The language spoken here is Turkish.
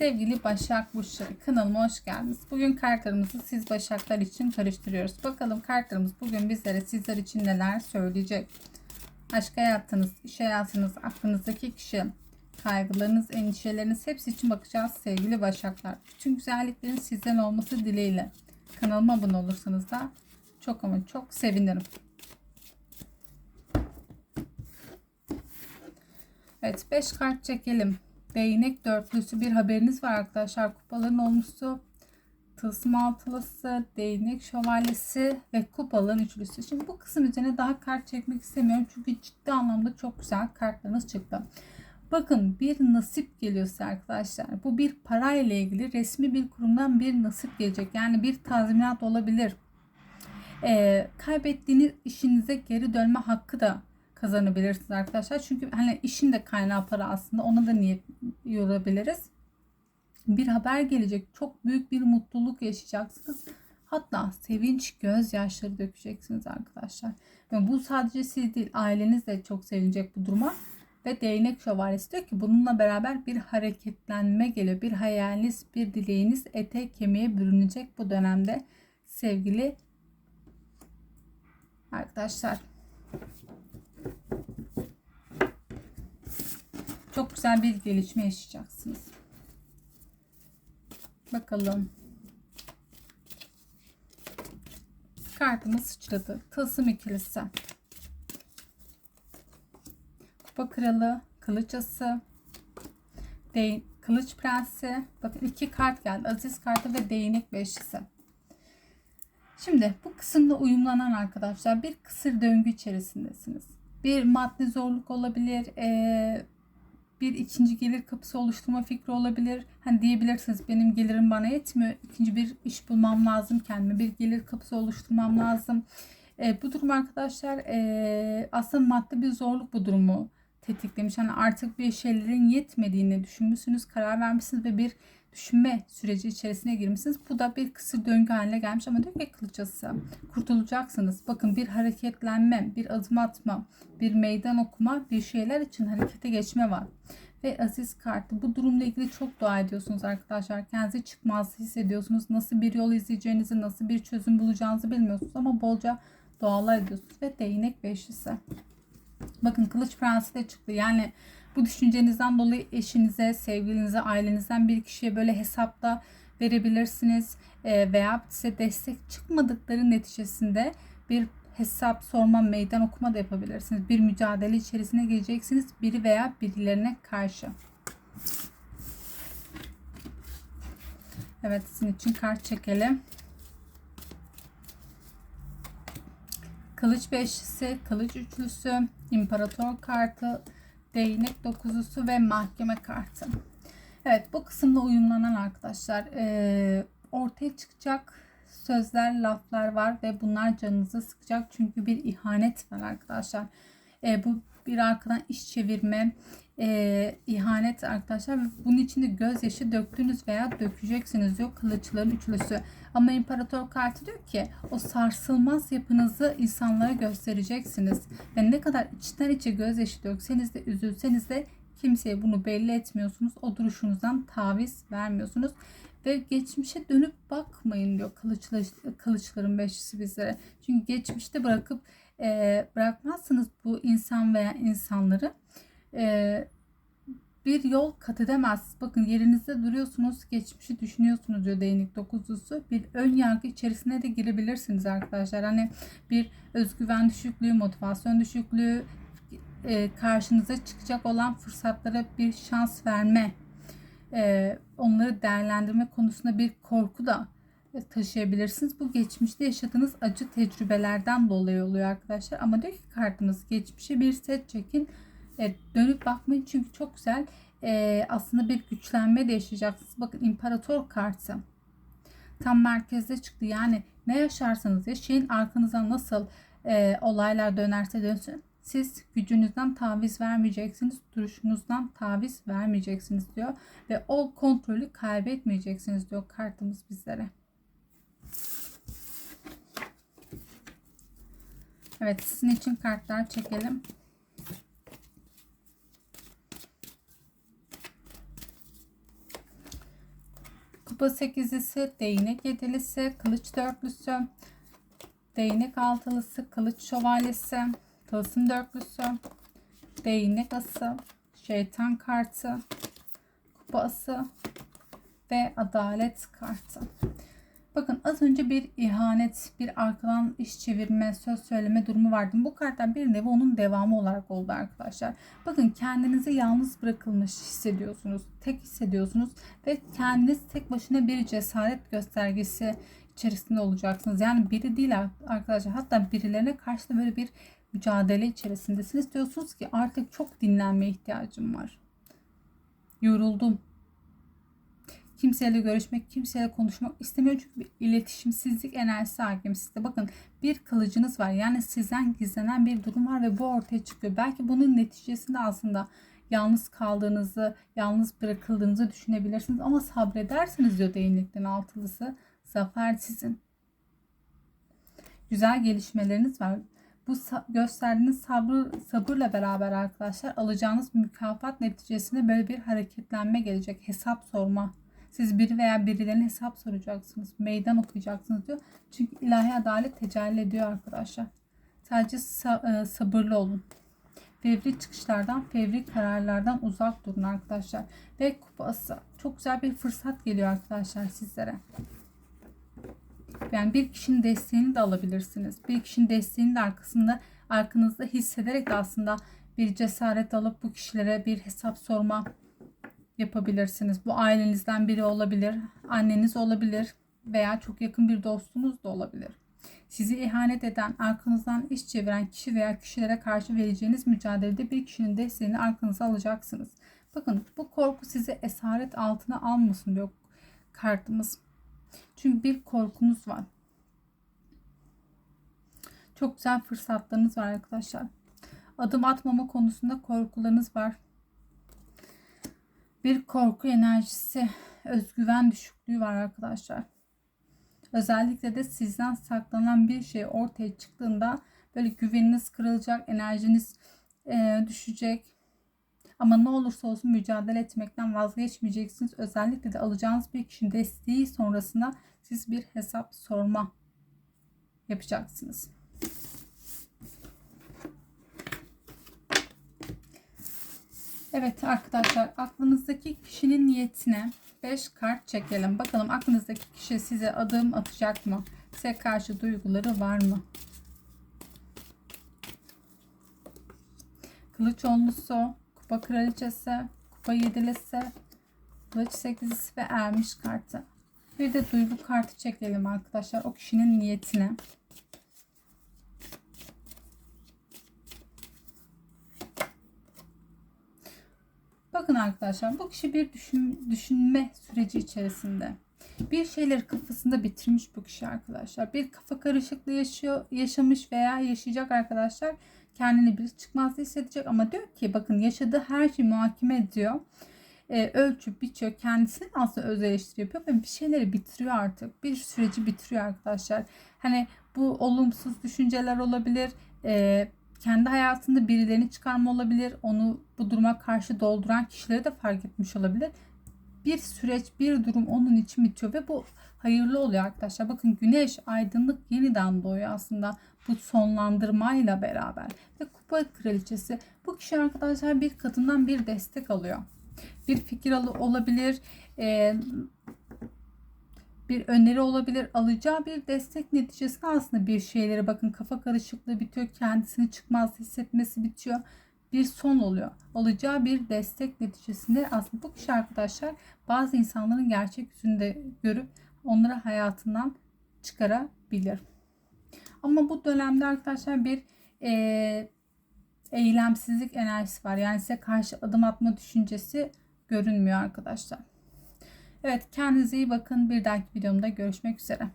Sevgili Başak Burçları kanalıma hoş geldiniz. Bugün kartlarımızı siz Başaklar için karıştırıyoruz. Bakalım kartlarımız bugün bizlere sizler için neler söyleyecek. Aşk hayatınız, iş hayatınız, aklınızdaki kişi, kaygılarınız, endişeleriniz hepsi için bakacağız sevgili Başaklar. Bütün güzelliklerin sizden olması dileğiyle. Kanalıma abone olursanız da çok ama çok sevinirim. Evet 5 kart çekelim. Değnek dörtlüsü bir haberiniz var arkadaşlar. Kupaların olmuştu. Tılsım altılısı, değnek şövalyesi ve kupaların üçlüsü. Şimdi bu kısım üzerine daha kart çekmek istemiyorum. Çünkü ciddi anlamda çok güzel kartlarınız çıktı. Bakın bir nasip geliyor size arkadaşlar. Bu bir parayla ilgili resmi bir kurumdan bir nasip gelecek. Yani bir tazminat olabilir. Ee, kaybettiğiniz işinize geri dönme hakkı da kazanabilirsiniz arkadaşlar. Çünkü hani işin de kaynağı para aslında ona da niyet yorabiliriz. Bir haber gelecek. Çok büyük bir mutluluk yaşayacaksınız. Hatta sevinç gözyaşları dökeceksiniz arkadaşlar. Ve bu sadece siz değil aileniz de çok sevinecek bu duruma. Ve değnek şövalyesi diyor ki bununla beraber bir hareketlenme geliyor. Bir hayaliniz, bir dileğiniz ete kemiğe bürünecek bu dönemde sevgili arkadaşlar. Çok güzel bir gelişme yaşayacaksınız. Bakalım. Kartımız sıçradı. Tılsım ikilisi. Kupa kralı, kılıç ası, değ kılıç prensi. Bakın iki kart geldi. Aziz kartı ve değnek beşlisi. Şimdi bu kısımda uyumlanan arkadaşlar bir kısır döngü içerisindesiniz. Bir maddi zorluk olabilir, bir ikinci gelir kapısı oluşturma fikri olabilir. Hani diyebilirsiniz benim gelirim bana yetmiyor. İkinci bir iş bulmam lazım kendime. Bir gelir kapısı oluşturmam lazım. Bu durum arkadaşlar aslında maddi bir zorluk bu durumu tetiklemiş. Hani artık bir şeylerin yetmediğini düşünmüşsünüz, karar vermişsiniz ve bir düşünme süreci içerisine girmişsiniz. Bu da bir kısır döngü haline gelmiş ama diyor ki kılıçası kurtulacaksınız. Bakın bir hareketlenme, bir adım atma, bir meydan okuma, bir şeyler için harekete geçme var. Ve aziz kartı bu durumla ilgili çok dua ediyorsunuz arkadaşlar. Kendinizi çıkmaz hissediyorsunuz. Nasıl bir yol izleyeceğinizi, nasıl bir çözüm bulacağınızı bilmiyorsunuz ama bolca dualar ediyorsunuz. Ve değnek beşlisi. Bakın kılıç prensi de çıktı. Yani bu düşüncenizden dolayı eşinize, sevgilinize, ailenizden bir kişiye böyle hesapta verebilirsiniz. E, veya size destek çıkmadıkları neticesinde bir hesap sorma, meydan okuma da yapabilirsiniz. Bir mücadele içerisine gireceksiniz biri veya birilerine karşı. Evet sizin için kart çekelim. Kılıç beşlisi, kılıç üçlüsü, imparator kartı, değnek dokuzusu ve mahkeme kartı. Evet bu kısımda uyumlanan arkadaşlar e, ortaya çıkacak sözler, laflar var ve bunlar canınızı sıkacak çünkü bir ihanet var arkadaşlar. E, bu bir arkadan iş çevirme, e, ihanet arkadaşlar. Bunun için de gözyaşı döktünüz veya dökeceksiniz diyor kılıçların üçlüsü. Ama imparator kartı diyor ki o sarsılmaz yapınızı insanlara göstereceksiniz. Ve ne kadar içten içe gözyaşı dökseniz de üzülseniz de kimseye bunu belli etmiyorsunuz. O duruşunuzdan taviz vermiyorsunuz. Ve geçmişe dönüp bakmayın diyor kılıçla, kılıçların beşisi bizlere. Çünkü geçmişte bırakıp e, bırakmazsınız bu insan veya insanları e, bir yol kat edemez. Bakın yerinizde duruyorsunuz, geçmişi düşünüyorsunuz diyor değnek dokuzlusu. Bir ön yargı içerisine de girebilirsiniz arkadaşlar. Hani bir özgüven düşüklüğü, motivasyon düşüklüğü, e, karşınıza çıkacak olan fırsatlara bir şans verme, e, onları değerlendirme konusunda bir korku da taşıyabilirsiniz. Bu geçmişte yaşadığınız acı tecrübelerden dolayı oluyor arkadaşlar. Ama diyor ki kartımız geçmişe bir set çekin. E, dönüp bakmayın çünkü çok güzel e, aslında bir güçlenme de yaşayacaksınız. Bakın imparator kartı tam merkezde çıktı. Yani ne yaşarsanız yaşayın arkanıza nasıl e, olaylar dönerse dönsün. Siz gücünüzden taviz vermeyeceksiniz, duruşunuzdan taviz vermeyeceksiniz diyor. Ve o kontrolü kaybetmeyeceksiniz diyor kartımız bizlere. Evet sizin için kartlar çekelim. Kupa sekizlisi, değnek yedilisi, kılıç dörtlüsü, değnek altılısı, kılıç şövalyesi, tılsım dörtlüsü, değnek ası, şeytan kartı, kupa ası ve adalet kartı. Bakın az önce bir ihanet, bir arkadan iş çevirme, söz söyleme durumu vardı. Bu karttan bir nevi onun devamı olarak oldu arkadaşlar. Bakın kendinizi yalnız bırakılmış hissediyorsunuz. Tek hissediyorsunuz ve kendiniz tek başına bir cesaret göstergesi içerisinde olacaksınız. Yani biri değil arkadaşlar. Hatta birilerine karşı da böyle bir mücadele içerisindesiniz. Diyorsunuz ki artık çok dinlenmeye ihtiyacım var. Yoruldum kimseyle görüşmek, kimseyle konuşmak istemiyor çünkü bir iletişimsizlik enerjisi hakim sizde. Bakın bir kılıcınız var yani sizden gizlenen bir durum var ve bu ortaya çıkıyor. Belki bunun neticesinde aslında yalnız kaldığınızı, yalnız bırakıldığınızı düşünebilirsiniz ama sabredersiniz diyor değnekten altılısı. Zafer sizin. Güzel gelişmeleriniz var. Bu gösterdiğiniz sabır, sabırla beraber arkadaşlar alacağınız mükafat neticesinde böyle bir hareketlenme gelecek. Hesap sorma siz biri veya birilerine hesap soracaksınız. Meydan okuyacaksınız diyor. Çünkü ilahi adalet tecelli ediyor arkadaşlar. Sadece sa- e, sabırlı olun. Fevri çıkışlardan, fevri kararlardan uzak durun arkadaşlar. Ve kupası. Çok güzel bir fırsat geliyor arkadaşlar sizlere. Yani bir kişinin desteğini de alabilirsiniz. Bir kişinin desteğini de arkasında arkanızda hissederek de aslında bir cesaret alıp bu kişilere bir hesap sorma yapabilirsiniz. Bu ailenizden biri olabilir, anneniz olabilir veya çok yakın bir dostunuz da olabilir. Sizi ihanet eden, arkanızdan iş çeviren kişi veya kişilere karşı vereceğiniz mücadelede bir kişinin desteğini arkanıza alacaksınız. Bakın bu korku sizi esaret altına almasın diyor kartımız. Çünkü bir korkunuz var. Çok güzel fırsatlarınız var arkadaşlar. Adım atmama konusunda korkularınız var bir korku enerjisi, özgüven düşüklüğü var arkadaşlar. Özellikle de sizden saklanan bir şey ortaya çıktığında böyle güveniniz kırılacak, enerjiniz e, düşecek. Ama ne olursa olsun mücadele etmekten vazgeçmeyeceksiniz. Özellikle de alacağınız bir kişinin desteği sonrasında siz bir hesap sorma yapacaksınız. Evet arkadaşlar aklınızdaki kişinin niyetine 5 kart çekelim. Bakalım aklınızdaki kişi size adım atacak mı? Size karşı duyguları var mı? Kılıç onlusu, kupa kraliçesi, kupa yedilisi, kılıç sekizlisi ve ermiş kartı. Bir de duygu kartı çekelim arkadaşlar o kişinin niyetine. Bakın arkadaşlar bu kişi bir düşün, düşünme süreci içerisinde. Bir şeyleri kafasında bitirmiş bu kişi arkadaşlar. Bir kafa karışıklığı yaşıyor, yaşamış veya yaşayacak arkadaşlar. Kendini bir çıkmaz hissedecek ama diyor ki bakın yaşadığı her şeyi muhakeme ediyor. Ee, ölçüp biçiyor. Kendisini aslında öz eleştiri yapıyor ve bir şeyleri bitiriyor artık. Bir süreci bitiriyor arkadaşlar. Hani bu olumsuz düşünceler olabilir. Ee, kendi hayatında birilerini çıkarma olabilir. Onu bu duruma karşı dolduran kişileri de fark etmiş olabilir. Bir süreç, bir durum onun için bitiyor ve bu hayırlı oluyor arkadaşlar. Bakın güneş, aydınlık yeniden doğuyor aslında bu sonlandırmayla beraber. Ve kupa kraliçesi bu kişi arkadaşlar bir kadından bir destek alıyor. Bir fikir alı olabilir. Ee, bir öneri olabilir. Alacağı bir destek neticesinde aslında bir şeyleri bakın kafa karışıklığı bitiyor. Kendisini çıkmaz hissetmesi bitiyor. Bir son oluyor. Alacağı bir destek neticesinde aslında bu kişi arkadaşlar bazı insanların gerçek yüzünde görüp onları hayatından çıkarabilir. Ama bu dönemde arkadaşlar bir e, eylemsizlik enerjisi var. Yani size karşı adım atma düşüncesi görünmüyor arkadaşlar. Evet kendinize iyi bakın. Bir dahaki videomda görüşmek üzere.